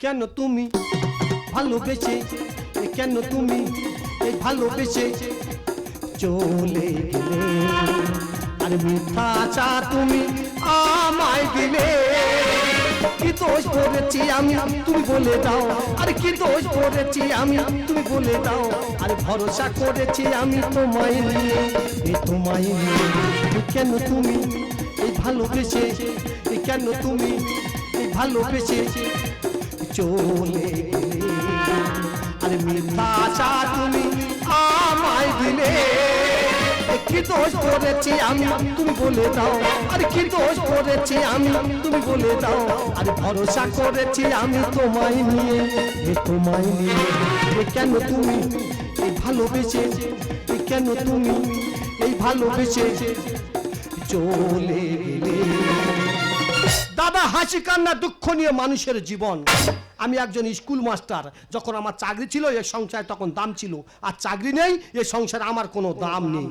কেন তুমি ভালোবেসে? কেন তুমি ভালোবেসে? চলে গেলে আর মিথ্যা চা তুমি আমায় দিলে। কি দোষ করেছি আমি? তুমি বলে দাও। আর কি দোষ করেছি আমি? তুমি বলে দাও। আর ভরসা করেছি আমি তোমায় নিয়ে। তোমায় নিয়ে। কেন তুমি এই ভালোবেসে? কেন তুমি এই ভালোবেসে? চলে। গেলে আর মিথ্যা তুমি আমায় দিলে। কি দোষ করেছি আমি? তুমি বলে দাও। আর কি দোষ করেছি আমি? তুমি বলে দাও। আর ভরসা করেছি আমি তোমায় নিয়ে। তোমায় নিয়ে। কেন তুমি এই ভালোবেসে? কেন তুমি এই ভালোবেসে? চলে গেলে। দাদা হাসি কান্না দুঃখ নিয়ে মানুষের জীবন। আমি একজন স্কুল মাস্টার, যখন আমার চাকরি ছিল, এ সংসারে তখন দাম ছিল। আর চাকরি নেই, এ সংসারে আমার কোনো দাম নেই।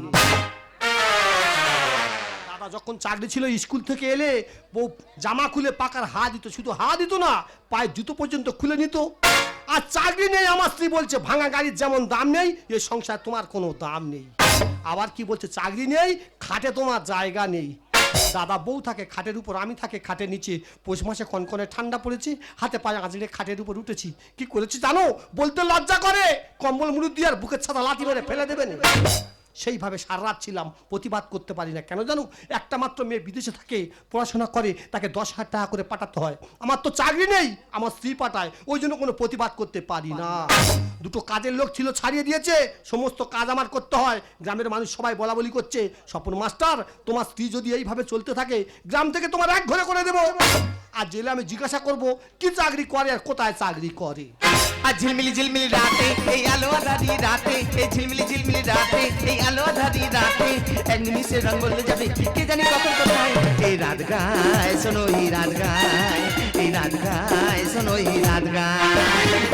দাদা যখন চাকরি ছিল, স্কুল থেকে এলে বউ জামা খুলে পাকার হা দিত, শুধু হা দিত না, পায়ের জুতো পর্যন্ত খুলে নিত। আর চাকরি নেই, আমার স্ত্রী বলছে, ভাঙা গাড়ির যেমন দাম নেই, এ সংসার তোমার কোনো দাম নেই। আবার কি বলছে, চাকরি নেই, খাটে তোমার জায়গা নেই। দাদা বউ থাকে খাটের উপর, আমি থাকে খাটের নিচে। পৌষ মাসে কনকনে ঠান্ডা পড়েছি, হাতে পায়ে আঁচড়ে খাটের উপর উঠেছি। কি করেছি জানো? বলতে লজ্জা করে। কম্বল মুড়ি দিয়ে আর বুকের ছাতা লাথি মেরে ফেলে দেবেন সেইভাবে সারা ছিলাম, প্রতিবাদ করতে পারি না। কেন জানো? একটা মাত্র মেয়ে বিদেশে থাকে, পড়াশোনা করে, তাকে দশ হাজার টাকা করে পাঠাতে হয়। আমার তো চাকরি নেই, আমার স্ত্রী পাঠায়। ওই জন্য কোনো প্রতিবাদ করতে পারি না। দুটো কাজের লোক ছিল, ছাড়িয়ে দিয়েছে। সমস্ত কাজ আমার করতে হয়। গ্রামের মানুষ সবাই বলা বলি করছে, স্বপন মাস্টার, তোমার স্ত্রী যদি এইভাবে চলতে থাকে, গ্রাম থেকে তোমার এক ঘরে করে দেবো। আর জেলে আমি জিজ্ঞাসা করব, কি চাকরি করে আর কোথায় চাকরি করে? আর ঝিলমিলি ঝিলমিলি রাতে, এই আলো আধারি রাতে, এই ঝিলমিলি ঝিলমিলি রাতে, এই আধারি রাতে এক নিমিষে রং বদলে যাবে কে জানি কখন কোথায় এই রাত গায় শোনো এই রাত গায় এই রাত গায় শোনো এই রাত গায়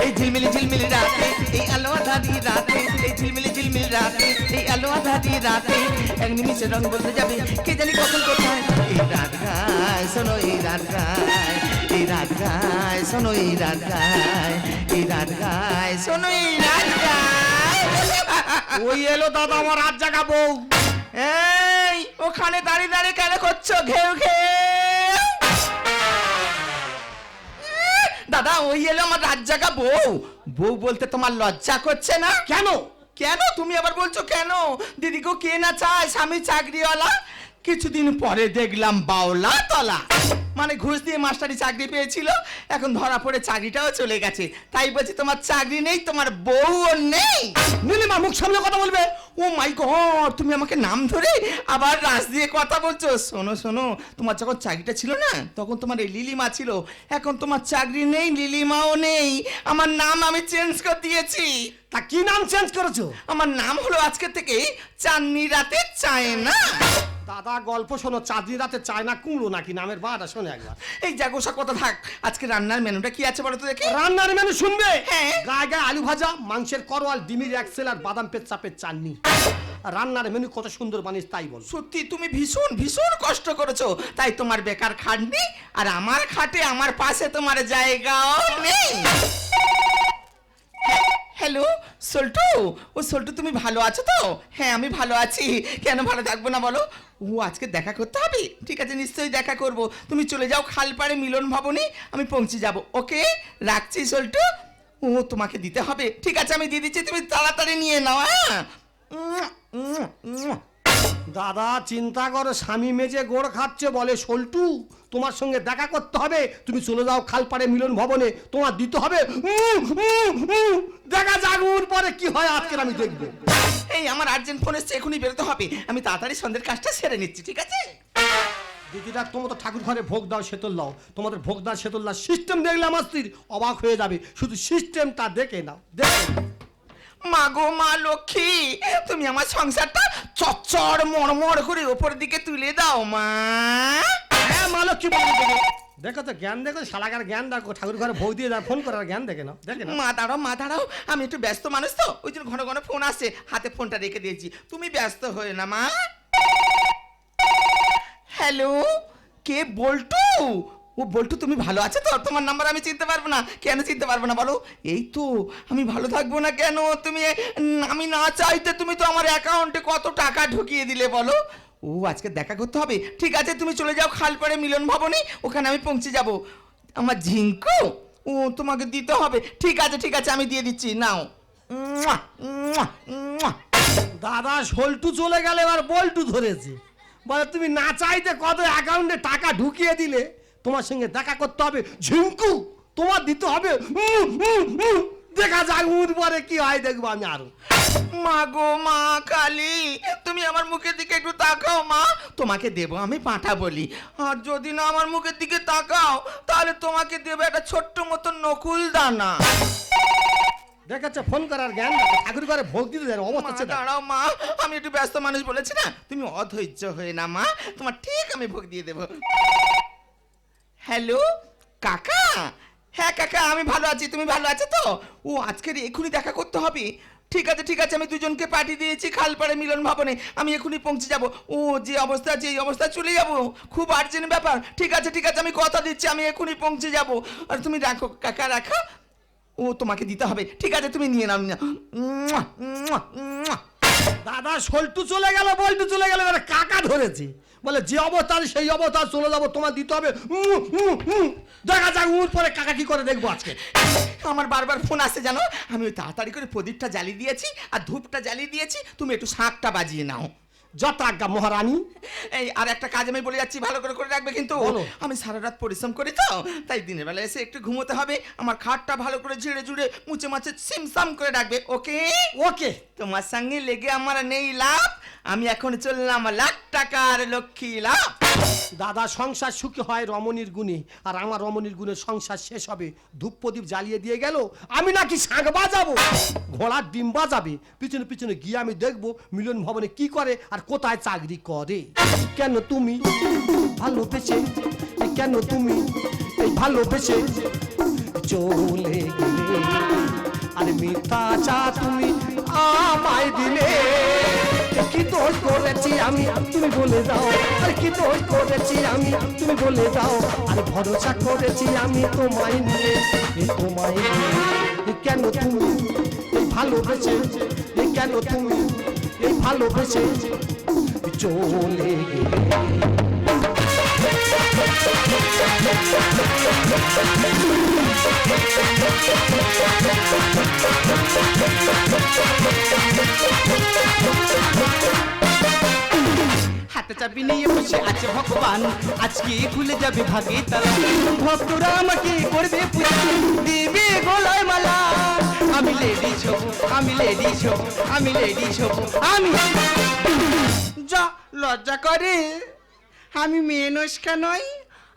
এই ঝিলমিলি ঝিলমিলি রাতে এই আলো আধারি রাতে এই ঝিলমিলি ঝিলমিলি রাতে এই আলো আধারি রাতে এক নিমিষে রং বদলে যাবে কে জানি কখন কোথায় এই রাত গায় শোনো এই রাত গায় এই রাত গায় শোনো এই রাত গায় এই রাত গায় শোনো এই রাত গায় ওই এলো দাদা আমার রাত জাগা বউ। এই ওখানে দাঁড়িয়ে দাঁড়িয়ে কেন করছ? ঘেউ ঘেউ। দাদা ওই এলো আমার রাত জাগা বউ। বউ বলতে তোমার লজ্জা করছে না? কেন? কেন? তুমি আবার বলছো কেন? দিদিকে কে না চায়? স্বামী চাকরিওয়ালা? কিছুদিন পরে দেখলাম বাওলা তলা। মানে ঘুষ দিয়ে মাস্টারি চাকরি পেয়েছিল এখন ধরা পড়ে চাকরিটাও চলে গেছে। তাই বলছি তোমার চাকরি নেই তোমার বউও নেই। নীলিমা মুখ সামনে কথা বলবে। ও মাই গড তুমি আমাকে নাম ধরে আবার রাস দিয়ে কথা বলছো। শোনো শোনো তোমার যখন চাকরিটা ছিল না তখন তোমার এই লিলিমা ছিল। এখন তোমার চাকরি নেই লিলিমাও নেই। আমার নাম আমি চেঞ্জ করে দিয়েছি। তা কি নাম চেঞ্জ করেছ? আমার নাম হলো আজকে থেকে চাঁদনি রাতে চায় না দাদা গল্প শোনো চাঁদনি রাতে চায় না কুমড়ো নাকি? নামের বাটা শোনো একবার। এই জাগোসা কথা থাক আজকে রান্নার মেনুটা কি আছে বলো তো দেখে? রান্নার মেনু শুনবে? হ্যাঁ। গায়ে গায়ে আলু ভাজা মাংসের করোয়াল ডিমির একসেল আর বাদাম পেট চাপের চাটনি। রান্নার মেনু কত সুন্দর বানিস তাই বল। সত্যি তুমি ভীষণ ভীষণ কষ্ট করেছ। তাই তোমার বেকার খাটনি আর আমার খাটে আমার পাশে তোমার জায়গাও নেই। হ্যালো সল্টু? ও সল্টু তুমি ভালো আছো তো? হ্যাঁ আমি ভালো আছি। কেন ভালো থাকব না বলো? ও, আজকে দেখা করতে হবে? ঠিক আছে, নিশ্চয়ই দেখা করব। তুমি চলে যাও খালপাড়ে মিলন ভবনে, আমি পৌঁছে যাব, ওকে? রাখছি সল্টু। ও, তোমাকে দিতে হবে। ঠিক আছে, আমি দিয়ে দিচ্ছি, তুমি তাড়াতাড়ি নিয়ে নাও হ্যাঁ। দাদা, চিন্তা করো, স্বামী মেজে গোড় খাচ্ছে বলে সল্টু। তোমার সঙ্গে দেখা করতে হবে। তুমি চলে যাও খালপাড়ে মিলন ভবনে। তোমার দিতে হবে। দেখা যাগুর পরে কি হয়, আজকের আমি দেখব। এই আমার আর্জেন্ট ফোন এসছে এখনই বেরোতে হবে। আমি তাড়াতাড়ি সন্ধ্যের কাজটা সেরে নিচ্ছি ঠিক আছে? দিদিরা তোমার তো ঠাকুর ঘরে ভোগ দাও সেতল দাও তোমাদের ভোগ দাও সেতল দাও সিস্টেম দেখলে আমার স্ত্রীর অবাক হয়ে যাবে। শুধু সিস্টেমটা দেখে নাও দেখে। মা গো মা লক্ষ্মী তুমি আমার সংসারটা চচ্চর মরমর করে ওপর দিকে তুলে দাও মা। হ্যাঁ মালক কি বলে দেখো দেখো তো জ্ঞান দেখো শালাকার জ্ঞান দেখো ঠাকুর ঘরে ভোগ দিয়ে ফোন করার জ্ঞান দেখে নাও দেখে নাও। মা দাঁড়াও মা দাঁড়াও আমি একটু ব্যস্ত মানুষ তো ওই জন্য ঘন ঘন ফোন আসছে হাতে ফোনটা রেখে দিয়েছি। তুমি ব্যস্ত হয়ে না মা। হ্যালো কে বল্টু? ও বল্টু তুমি ভালো আছো তো? তোমার নাম্বার আমি চিনতে পারব না। কেন চিনতে পারব না বলো? এই তো আমি ভালো থাকব না কেন? তুমি আমি না চাইতে তুমি তো আমার অ্যাকাউন্টে কত টাকা ঢুকিয়ে দিলে বলো? ও, আজকে দেখা করতে হবে। ঠিক আছে, তুমি চলে যাও খালপাড়ে মিলন ভবনে, ওখানে আমি পৌঁছে যাব। আমার ঝিঙ্কু, ও, তোমাকে দিতে হবে। ঠিক আছে ঠিক আছে, আমি দিয়ে দিচ্ছি, নাও। দাদা সল্টু চলে গেলে, এবার বল্টু ধরেছে। বলে, তুমি না চাইতে কত অ্যাকাউন্টে টাকা ঢুকিয়ে দিলে, তোমার সঙ্গে দেখা করতে হবে। ঝিঙ্কু, তোমার দিতে হবে। দেখা যাক উর পরে কি হয়, দেখব আমি আরও। মা গো মা কালী তুমি আমার মুখের দিকে একটু তাকাও মা। তোমাকে দেব আমি পাঁঠা বলি। আর যদি না আমার মুখের দিকে তাকাও তাহলে তোমাকে দেবো একটা ছোট্ট মতো নকুল দানা। দেখাচ্ছে ফোন করার জ্ঞান। ঠাকুর করে ভোগ দিতে দেন অবস্থা দাঁড়াও মা আমি একটু ব্যস্ত মানুষ বলেছি না? তুমি অধৈর্য হয়ে না মা। তোমার ঠিক আমি ভোগ দিয়ে দেবো। হ্যালো কাকা? হ্যাঁ কাকা আমি ভালো আছি। তুমি ভালো আছো তো? ও আজকের এখনই দেখা করতে হবে। ঠিক আছে ঠিক আছে, আমি দুজনকে পাঠিয়ে দিয়েছি খালপাড়ে মিলন ভবনে। আমি এখনই পৌঁছে যাব। ও, যে অবস্থা আছে এই অবস্থা, চলে যাব। খুব আর্জেন্ট ব্যাপার। ঠিক আছে ঠিক আছে, আমি কথা দিচ্ছি, আমি এখনই পৌঁছে যাব। আর তুমি রাখো, কাকা, রাখো। ও তোমাকে দিতে হবে। ঠিক আছে, তুমি নিয়ে নাও মুয়া। দাদা সল্টু চলে গেল, বল্টু চলে গেল কাকা ধরেছে। বলে, যে অবতার, সেই অবতার চলে যাব তোমার দিতে হবে। দেখা যাক উঠ পরে কাকা কি করে দেখব আজকে। আমার বারবার ফোন আসে জানো? আমি ওই তাড়াতাড়ি করে প্রদীপটা জ্বালিয়ে দিয়েছি আর ধূপটা জ্বালিয়ে দিয়েছি। তুমি একটু শাঁখটা বাজিয়ে নাও। যত আজ্ঞা মহারানী। এই আর একটা কাজ আমি বলে যাচ্ছি ভালো করে করে রাখবে কিন্তু। বলো। আমি সারা রাত পরিশ্রম করি তো তাই দিনের বেলা এসে একটু ঘুমোতে হবে। আমার খাটটা ভালো করে ঝেড়ে ঝুড়ে মুছে মাছে সিমসাম করে রাখবে ওকে? ওকে। তোমার সঙ্গে লেগে আমার নেই লাভ। আমি এখন চললাম লাখ টাকার লক্ষ্মী লাভ। দাদা, সংসার সুখী হয় রমণীর গুণে, আর আমার রমণীর গুণে সংসার শেষ হবে। ধূপ প্রদীপ জ্বালিয়ে দিয়ে গেল, আমি নাকি শাঁখ বাজাবো? ঘোড়ার ডিম বাজাবে, পিছনে পিছনে গিয়ে আমি দেখব মিলন ভবনে কি করে আর কোথায় চাকরি করে। কেন তুমি ভালোবেসে, কেন তুমি এই ভালোবেসে চলে গেলে? আর মিথ্যা চা তুমি আমায় দিলে। দোষ করেছি আমি, তুমি বলে দাও। আর কি দোষ করেছি আমি, তুমি বলে দাও। আর ভরসা করেছি আমি তোমায় নিয়ে তোমায় নিয়ে। কেন তুমি ভালোবেসে কেন তুমি ভালোবেসে চলে গেলে? হাতে চাবি নিয়ে বসে আছে ভগবান। আজকে খুলে যাবে ভাগে তালা। ভক্তরা আমাকে করবে পূজা। দিবে গলায় মালা। আমি লেডি হব, আমি লেডি হব, আমি লেডি হব, আমি যা লজ্জা করে। আমি মেয়ে নস্কা নই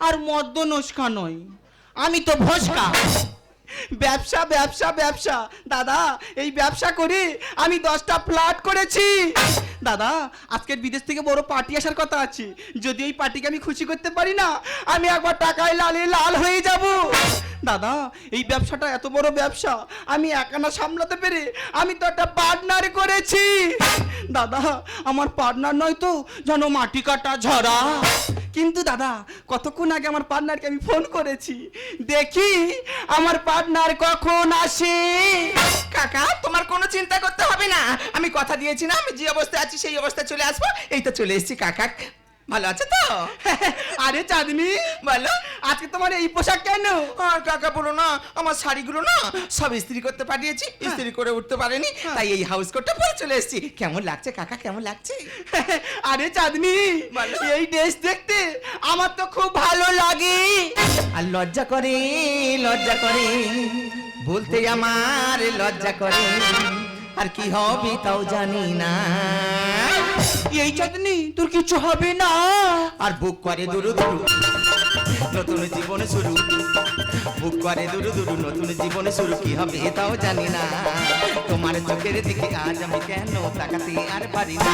আর মদ্য নস্কা নই। আমি তো ভস্কা। ব্যবসা ব্যবসা ব্যবসা। দাদা, এই ব্যবসা করে আমি দশটা প্লট করেছি। দাদা, আজকের বিদেশ থেকে বড় পার্টি আসার কথা আছে। যদি এই পার্টিকে আমি খুশি করতে পারি না, আমি একবার টাকায় লালে লাল হয়ে যাব। দাদা, এই ব্যবসাটা এত বড় ব্যবসা। আমি একানা সামলাতে পেরে আমি তো একটা পার্টনার করেছি। দাদা, আমার পার্টনার নয় তো, যেন মাটি কাটা ঝরা। দাদা, কতক্ষণ আগে আমার পার্টনারকে আমি ফোন করেছি? দেখি আমার পার্টনার কখন আসে? কাকা, তোমার কোনো চিন্তা করতে হবে না। আমি কথা দিয়েছি না, আমি যে অবস্থায় আছি সেই অবস্থায় চলে আসব। এই তো চলে এসেছি, কাকা। ভালো আছে তো? আরে চাঁদনি বলো আজকে তোমার এই পোশাক কেন? আর কাকা বলো না আমার শাড়িগুলো না সব ইস্ত্রি করতে পাঠিয়েছি ইস্ত্রি করে উঠতে পারেনি তাই এই হাউস কোটটা পরে চলে এসেছি। কেমন লাগছে কাকা কেমন লাগছে? আরে চাঁদনি বলো। এই ড্রেস দেখতে আমার তো খুব ভালো লাগে। আর লজ্জা করে লজ্জা করে বলতে আমার লজ্জা করে। আর কি হবে তাও জানি না। এই চাঁদনি তোর কিছু হবে না। আর বুক করে দুরু দুরু নতুন জীবন শুরু। বুক করে দুরু দুরু নতুন জীবন শুরু কি হবে তাও জানি না। তোমার চোখের দিকে আজ আমি কেন তাকাতে আর পারি না।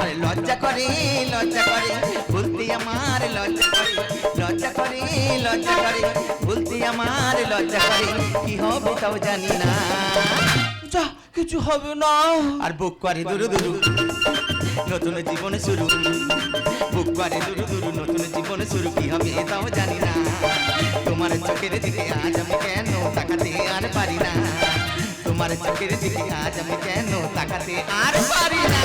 আরে লজ্জা করে লজ্জা করে বলতে আমার লজ্জা করে লজ্জা করে লজ্জা করে বলতে আমার লজ্জা করে কি হবে তাও জানি না। কিছু হবে না। আর বুক করে দুরু দুরু। নতুন জীবনে শুরু। বুক করে দুরু দুরু, নতুন জীবনে শুরু। কি হবে তাও জানি না। তোমার চোখের দিকে আজ আমি কেন তাকাতে আর পারি না। তোমার চোখের দিকে আজ আমি কেন তাকাতে আর পারি না।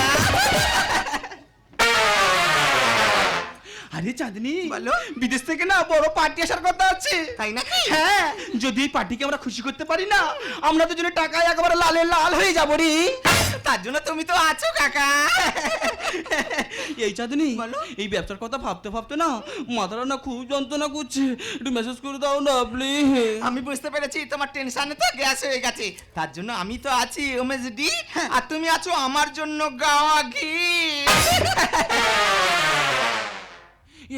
আরে চাঁদনি বলো। বিদেশ থেকে না বড় পার্টি আসার কথা আছে। তাই নাকি হ্যাঁ যদি এই পার্টিকে আমরা খুশি করতে পারি না আমরা তো জন্য টাকায় একেবারে লালে লাল হয়ে যাব রে। তার জন্য তুমি তো আছো কাকা। এই চাঁদনি বলো। এই ব্যবসার কথা ভাবতে ভাবতে না মাথাটা না খুব যন্ত্রণা করছে। একটু মেসেজ করে দাও না প্লিজ আমি বুঝতে পেরেছি তোমার টেনশনে তো গ্যাস হয়ে গেছে। তার জন্য আমি তো আছি ওমেজ ডি আর তুমি আছো আমার জন্য গাওয়া ঘি।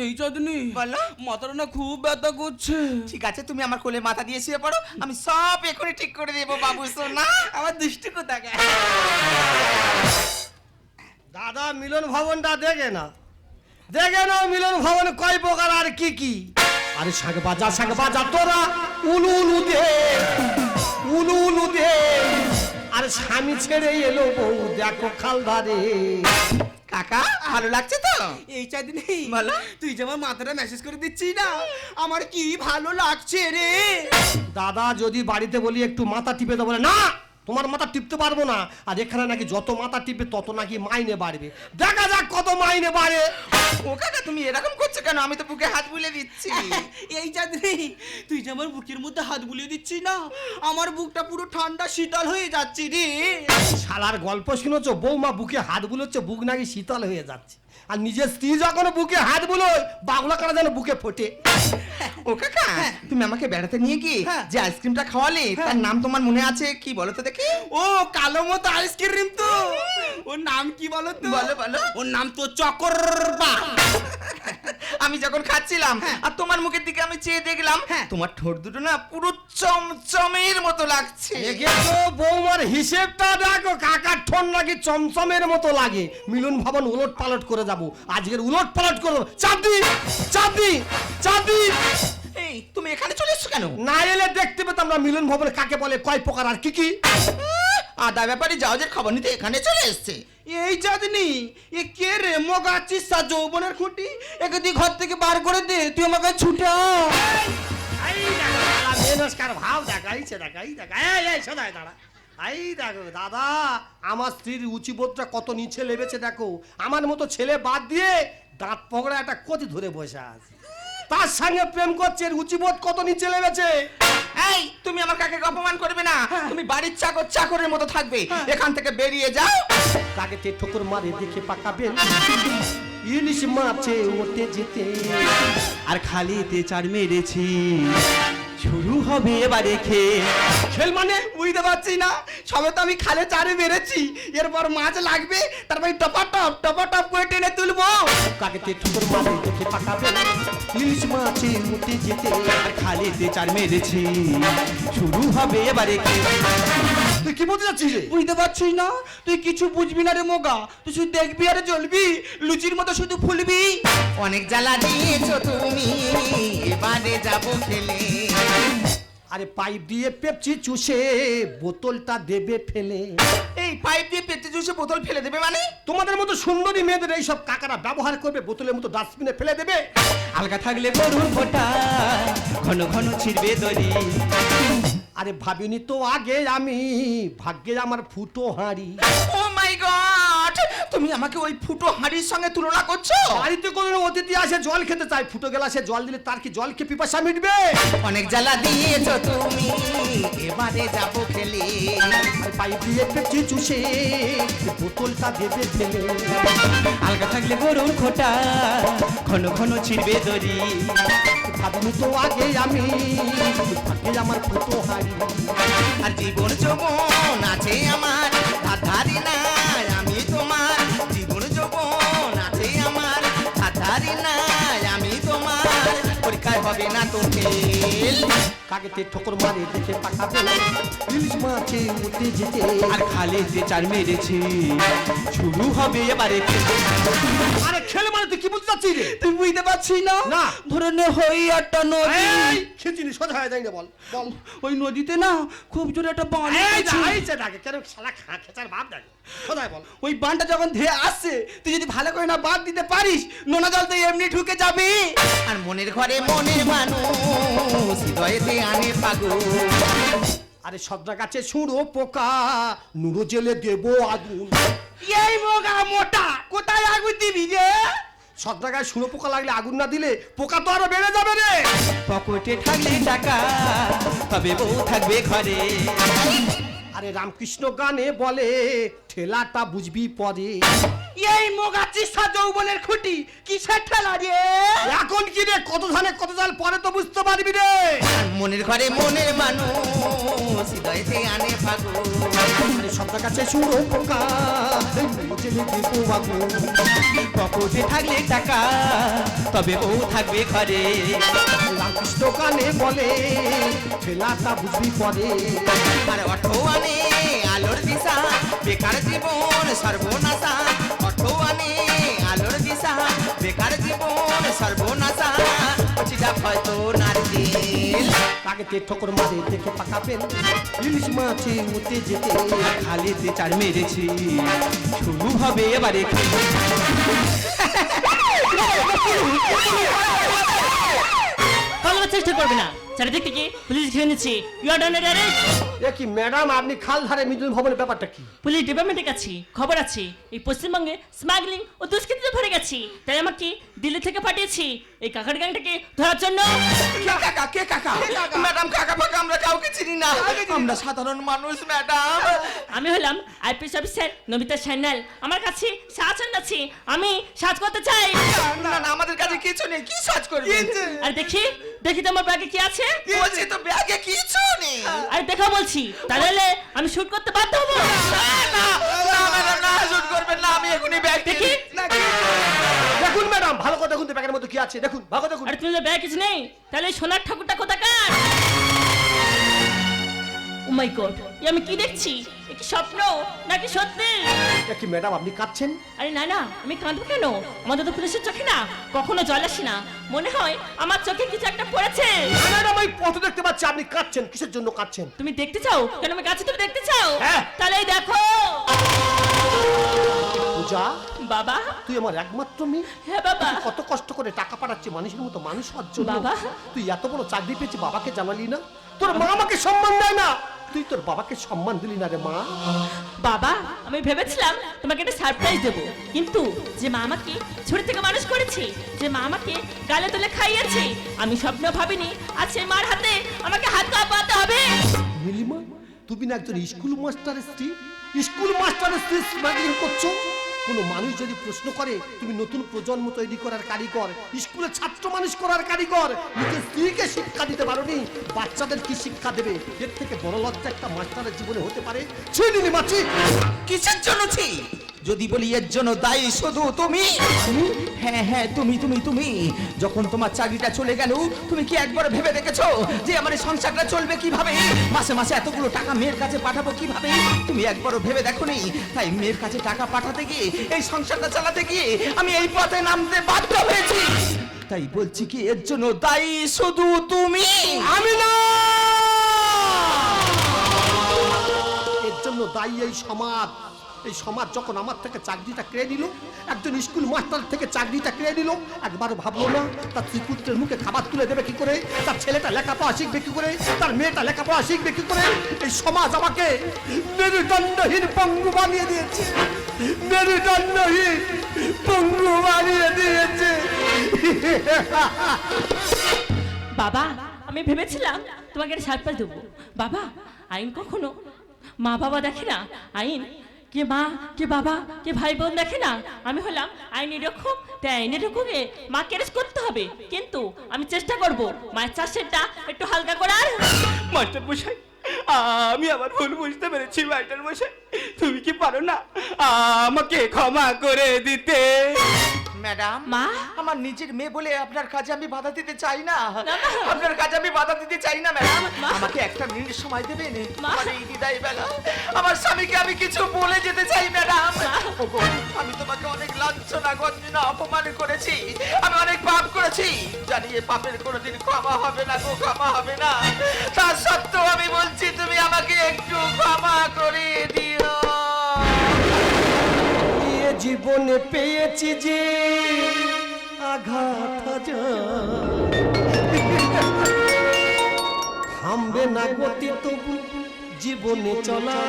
এই চাঁদনি। বলো। মাথাটা না খুব ব্যথা করছে। ঠিক আছে তুমি আমার কোলে মাথা দিয়ে শুয়ে পড়ো। আমি সব এখনই ঠিক করে দেবো বাবু সোনা। আমার দৃষ্টি কোথাকে দাদা মিলন ভবনটা দেখে না দেখে নাও মিলন ভবন কয় প্রকার আর কি কি। আরে শাক বাজা শাক বাজা তোরা উলু উলু দে। উলু উলু দে। আরে স্বামী ছেড়ে এলো বউ দেখো খালধারে কাকা ভালো লাগছে তো? এই চার দিনে বলো। তুই যে আমার মাথাটা মেসেজ করে দিচ্ছি না আমার কি ভালো লাগছে রে? দাদা যদি বাড়িতে বলি একটু মাথা টিপে দেবো না! তোমার মাথা টিপতে পারব না। আর এখানে নাকি যত মাথা টিপে তত নাকি মাইনে বাড়বে। দেখা যাক কত মাইনে বাড়ে। ও কাকা তুমি এরকম করছ কেন? আমি তো বুকে হাত বুলে দিচ্ছি। এই চাঁদনি তুই যে আমার বুকের মধ্যে হাত বুলিয়ে দিচ্ছি না আমার বুকটা পুরো ঠান্ডা শীতল হয়ে যাচ্ছে রে। শালার গল্প শুনেছো? বৌমা বুকে হাত বুলোচ্ছে বুক নাকি শীতল হয়ে যাচ্ছে। আর নিজের স্ত্রী যখন বুকে হাত বুলোয় বাংলা কারা যেন বুকে ফোটে। ও কাকা তুমি আমাকে বেড়াতে নিয়ে গিয়ে হ্যাঁ। যে আইসক্রিমটা খাওয়ালে তার নাম তোমার মনে আছে? কি বলো তো দেখি। ও কালো মতো আইসক্রিম তো। ওর নাম কি বলো তো? বলো, বলো। ওর নাম তো চকর আমি যখন খাচ্ছিলাম হ্যাঁ। আর তোমার মুখের দিকে আমি চেয়ে দেখলাম তোমার ঠোঁট দুটো না পুরো চমচমের মতো লাগছে। বৌমার হিসেবটা দেখো কাকার ঠোন নাকি চমচমের মতো লাগে। মিলন ভবন ওলট পালট করে যাব আজকের উলট পালট করো চাঁদি চাঁদি চাঁদি এই তুমি এখানে চলে এসছো কেন না এলে দেখতে পেতাম না মিলন ভবনে কাকে বলে কয় প্রকার আর কি কি আদা ব্যাপারে জাহাজের খবর নিতে এখানে চলে এসছে এই চাঁদনি এ কে রে মগাচ্ছিস সা যৌবনের খুঁটি একে তুই ঘর থেকে বার করে দে তুই আমাকে ছুটে। এই দেখো মেনস্কার ভাব দেখাইছে দেখাই এই দেখা এই এই সদাই দাঁড়া এই দেখো দাদা আমার স্ত্রীর উচিবোধটা কত নিচে লেবেছে দেখো। আমার মতো ছেলে বাদ দিয়ে দাঁত পকড়া একটা কতি ধরে বসে আছে। তার সঙ্গে প্রেম করছে এর উচিবোধ কত নিচে লেবেছে। এই তুমি আমার কাকে অপমান করবে না? তুমি বাড়ির চাকর চাকরের মতো থাকবে। এখান থেকে বেরিয়ে যাও। তাকে তে ঠোকর মারে দেখে পাকাবেন ইলিশ মাছে ওতে যেতে। আর খালিতে চার মেরেছি। শুরু হবে এবারে খেয়ে। খেল মানে? বুঝতে পারছি না। সবে তো আমি খালে চারে মেরেছি। এরপর মাছ লাগবে, তারপরে টপা টপ টপা টপ করে টেনে তুলবো। কাকে তে ঠোকর মারে, দেখে পাকাবে। ইলিশ মাছে চার মেরেছি। শুরু হবে এবারে খেয়ে। তুই কি বলতে যাচ্ছিস রে বুঝতে পারছিস না? তুই কিছু বুঝবি না রে মোগা। তুই শুধু দেখবি আর জ্বলবি লুচির মতো শুধু ফুলবি। অনেক জ্বালা দিয়েছ তুমি এবারে যাব খেলে আরে পাইপ দিয়ে পেপচি চুষে বোতলটা দেবে ফেলে। এই পাইপ দিয়ে পেটে জুসে বোতল ফেলে দেবে মানে? তোমাদের মতো সুন্দরী মেয়েদের এইসব কাকারা ব্যবহার করবে বোতলের মতো ডাস্টবিনে ফেলে দেবে? আলগা থাকলে গরুর ফোটা ঘন ঘন ছিড়বে দড়ি। আরে ভাবিনি তো আগে আমি ভাগ্যের আমার ফুটো হাঁড়ি। ও মাই গড তুমি আমাকে ওই ফুটো হাঁড়ির সঙ্গে তুলনা করছ? বাড়িতে কোনো অতিথি আসে জল খেতে চায়। ফুটো গ্লাসে জল দিলে তার কি জল খেয়ে পিপাসা মিটবে? অনেক জ্বালা দিয়েছ তুমি এবারে যাব খেলে। পাইপ দিয়ে পেপচি চুষে বোতলটা দেবে ফেলে। আলগা থাকলে গরুর খোটা ঘন ঘন ছিড়বে দড়ি। ভাবিনি তো আগে আমি, আগে আমার ফুটো হারি। আর জীবন যৌবন আছে আমার ধারি না আমি তোমার। জীবন যৌবন আছে আমার ধারি না আমি তোমার। পরীক্ষায় হবে না তো ফেল। ঠোকর মারে দেখে ইলিশ মাছে উঠে যেতে। আর খালিতে চার মেরেছি। শুরু হবে এবারে আরে খেলে মানে তুই কি বলতে চাচ্ছিস রে? তুই বুঝতে পারছিস না? না। ধরে নে হই একটা নদী। খেচিনি সোজা হয়ে যাই না বল। ওই নদীতে না খুব জোরে একটা পানি এই। যা, যা ডাকে কেন শালা খা খেচার ভাব ডাকে কোথায় বল। ওই বানটা যখন ধেয়ে আসছে তুই যদি ভালো করে না বাদ দিতে পারিস নোনা জল তো এমনি ঢুকে যাবে। আর মনের ঘরে মনের মানুষ হৃদয়েতে আনে পাগল। আরে সদরা গাছে ছুঁড়ো পোকা নুড়ো জেলে দেবো আগুন। এই মোগা মোটা কোথায় আগুন দিবি রে? সদরা গায়ে শুঁড়ো পোকা লাগলে আগুন না দিলে পোকা তো আরও বেড়ে যাবে রে। পকেটে থাকলে টাকা তবে বউ থাকবে ঘরে। আরে রামকৃষ্ণ গানে বলে ঠেলাটা বুঝবি পরে। এই মোগা চিসা যৌবনের খুঁটি কিসের ঠেলা রে? এখন কি রে? কত ধানে কত জাল? পরে তো বুঝতে পারবি রে। মনের ঘরে মনের মানুষ হৃদয়তে আনে পাগল গাছে ছুঁড়ো পোকা পকেটে থাকলে টাকা, তবে বউ থাকবে ঘরে। গানে বলে ঠেলাটা বুঝবি পরে। আর অটো আনে, আলোর দিশা, বেকার জীবন সর্বনাশা। অটো আনে, আলোর দিশা, বেকার জীবন সর্বনাশা। চিটা হয়তো নারকেল তাকে তে ঠোকর মারে দেখে পাকাবেন ইলিশ মাছে উঠে যেতে খালিতে চার মেরেছি। শুরু হবে এবারে পালানোর চেষ্টা করবে না। চারিদিক থেকে পুলিশ ঘিরে নিচ্ছে? ইউ আর এ কি ম্যাডাম আপনি খাল ধারে মিদুল ভবনের ব্যাপারটা কি? পুলিশ ডিপার্টমেন্টের কাছে খবর আছে। এই পশ্চিমবঙ্গে স্মাগলিং ও দুষ্কৃতিতে ভরে গেছে। তাই আমাকে দিল্লি থেকে পাঠিয়েছি। এই কাকার গ্যাংটাকে ধরার জন্য? কাকা কে কাকা? ম্যাডাম কাকা ফাকা আমরা কাউকে চিনি না। আমরা সাধারণ মানুষ ম্যাডাম। আমি হলাম আইপিএস অফিসার নমিতা সান্যাল আমার কাছে সাহায্য আছে। আমি সাহায্য করতে চাই। না না আমাদের কাছে কিছু নেই। কি সার্চ করবে? আর দেখি দেখি তো আমার ব্যাগে কি আছে। বলছি তো ব্যাগে কিছু নেই? আরে দেখা বলছি তাহলে আমি শুট করতে বাধ্য হব। না না ম্যাডাম না শুট করবেন না আমি এখনই ব্যাগ দেখি। দেখুন তো ব্যাগের মধ্যে কি আছে? দেখুন ভালো দেখুন আরে তুমি তো ব্যাগ কিছু নেই। তাহলে এই সোনার ঠাকুরটা কোথাকার? ও মাই গড এ আমি কি দেখছি? এ কি স্বপ্ন নাকি সত্যি? কি ম্যাডাম আপনি কাঁদছেন? আরে না না আমি কাঁদবো কেন? আমাদের তো পুলিশের চোখে না। কখনো জল আসে না। মনে হয় আমার চোখে কিছু একটা পড়েছে। ম্যাডাম আমি পথ দেখতে পাচ্ছি আপনি কাঁদছেন কিসের জন্য কাঁদছেন? তুমি দেখতে চাও? কেন আমি কাছে তুমি দেখতে চাও? হ্যাঁ। তাহলে এই দেখো। পূজা বাবা। তুই আমার একমাত্র মেয়ে। হ্যাঁ বাবা। কত কষ্ট করে টাকা পাঠাচ্ছি মানুষের মতো মানুষ হওয়ার জন্য। বাবা। তুই এত বড় চাকরি পেয়েছি বাবাকে জানালি না? তোর মা আমাকে সম্মান দেয় না। তুই তোর বাবাকে সম্মান দিলি না রে মা। বাবা আমি ভেবেছিলাম তোমাকে একটা সারপ্রাইজ দেবো। কিন্তু যে মা আমাকে ছোট থেকে মানুষ করেছে যে মা আমাকে গালে তুলে খাইয়েছে আমি স্বপ্ন ভাবিনি আজ সেই মার হাতে আমাকে হাত কাঁপাতে হবে। নীলিমা তুমি না একজন স্কুল মাস্টারের স্ত্রী? স্কুল মাস্টারের স্ত্রী করছ? কোনো মানুষ যদি প্রশ্ন করে, তুমি নতুন প্রজন্ম তৈরি করার কারিগর, স্কুলে ছাত্র মানুষ করার কারিগর, নিজের স্ত্রীকে শিক্ষা দিতে পারোনি, বাচ্চাদের কি শিক্ষা দেবে? এর থেকে বড় লজ্জা একটা মাস্টারের জীবনে হতে পারে। ছি মাছি কিসের জন্য ছি? যদি বলি এর জন্য দায়ী শুধু তুমি? হ্যাঁ হ্যাঁ তুমি তুমি তুমি। যখন তোমার চাকরিটা চলে গেল তুমি কি একবার ভেবে দেখেছ যে আমার সংসারটা চলবে কীভাবে? মাসে মাসে এতগুলো টাকা মেয়ের কাছে পাঠাবো কীভাবে? তুমি একবারও ভেবে দেখোনি? তাই মেয়ের কাছে টাকা পাঠাতে গিয়ে এই সংসারটা চালাতে গিয়ে আমি এই পথে নামতে বাধ্য হয়েছি। তাই বলছি কি এর জন্য দায়ী শুধু তুমি? আমি না! এর জন্য দায়ী এই সমাজ। এই সমাজ যখন আমার থেকে চাকরিটা কেড়ে নিল, একজন স্কুল মাস্টার থেকে চাকরিটা কেড়ে নিল, একবারও ভাবলো না, তার ত্রিপুত্রের মুখে খাবার তুলে দেবে কি করে? তার ছেলেটা লেখাপড়া শিখবে কি করে? তার মেয়েটা লেখাপড়া শিখবে কি করে? এই সমাজ আমাকে মেরুদণ্ডহীন পঙ্গু বানিয়ে দিয়েছে। মেরুদণ্ডহীন পঙ্গু বানিয়ে দিয়েছে। বাবা, আমি ভেবেছিলাম তোমাকে একটা সারপ্রাইজ দেবো। বাবা, আইন কখনো? মা বাবা দেখে না, আইন কে মা, কে বাবা, কে ভাই বোন দেখে না? আমি হলাম আইনি রক্ষক, তাই আইনি রক্ষকে মা ক্যারেজ করতে হবে। কিন্তু আমি চেষ্টা করব, মায়ের চাষেরটা একটু হালকা করার। মাস্টার মশাই আমি আমার ভুল বুঝতে পেরেছি, মাস্টার মশাই। তুমি কি পারো না? আমাকে ক্ষমা করে দিতে। ম্যাডাম। মা? আমার নিজের মেয়ে বলে আপনার কাজে আমি বাধা দিতে চাই না। আপনার কাজে আমি বাধা দিতে চাই না ম্যাডাম? আমাকে একটা মিনিট সময় দেবেন? আমার এই বিদায় বেলা আমার স্বামীকে আমি কিছু বলে যেতে চাই ম্যাডাম। আমি তোমাকে অনেক লাঞ্ছনা গঞ্জনা অপমান করেছি। আমি অনেক পাপ করেছি। জানি এ পাপের কোনোদিন ক্ষমা হবে না গো ক্ষমা হবে না। তা সত্ত্বেও আমি বলছি তুমি আমাকে একটু ক্ষমা করে দিও। জীবনে পেয়েছি যে আঘাত। থামবে না গতি তবু জীবনে চলা।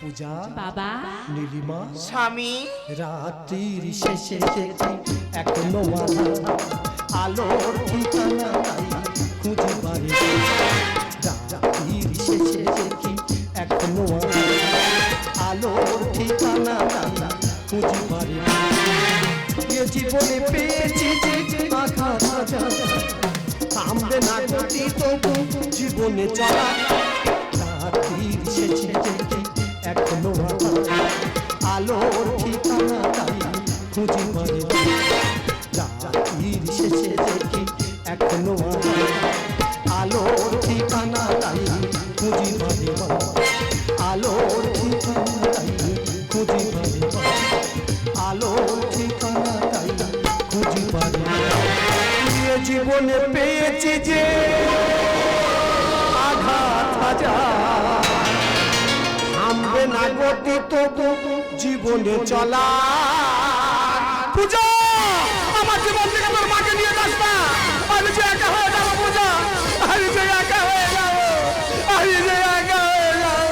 পূজা বাবা। নীলিমা স্বামী। রাত্রির শেষে দেখি এখনও আলো আলোর ঠিকানা খুঁজি বাড়ি রাত্রির শেষে দেখি ঠিকানা খুঁজি বাড়ি এ জীবনে পেয়েছি যে আঘাত থামবে না গতি তবু জীবনে চলা রাত্রির শেষে এখনও আলো আলোর ঠিকানা তাই খুঁজি পারে রাত্রির শেষে দেখি এখনও জগতে তবু জীবনে চলা। পূজা, আমার জীবন থেকে তোর মাকে নিয়ে যাস না। আমি যে একা হয়ে যাব, পূজা, আমি যে একা হয়ে যাব, আমি যে একা হয়ে যাব।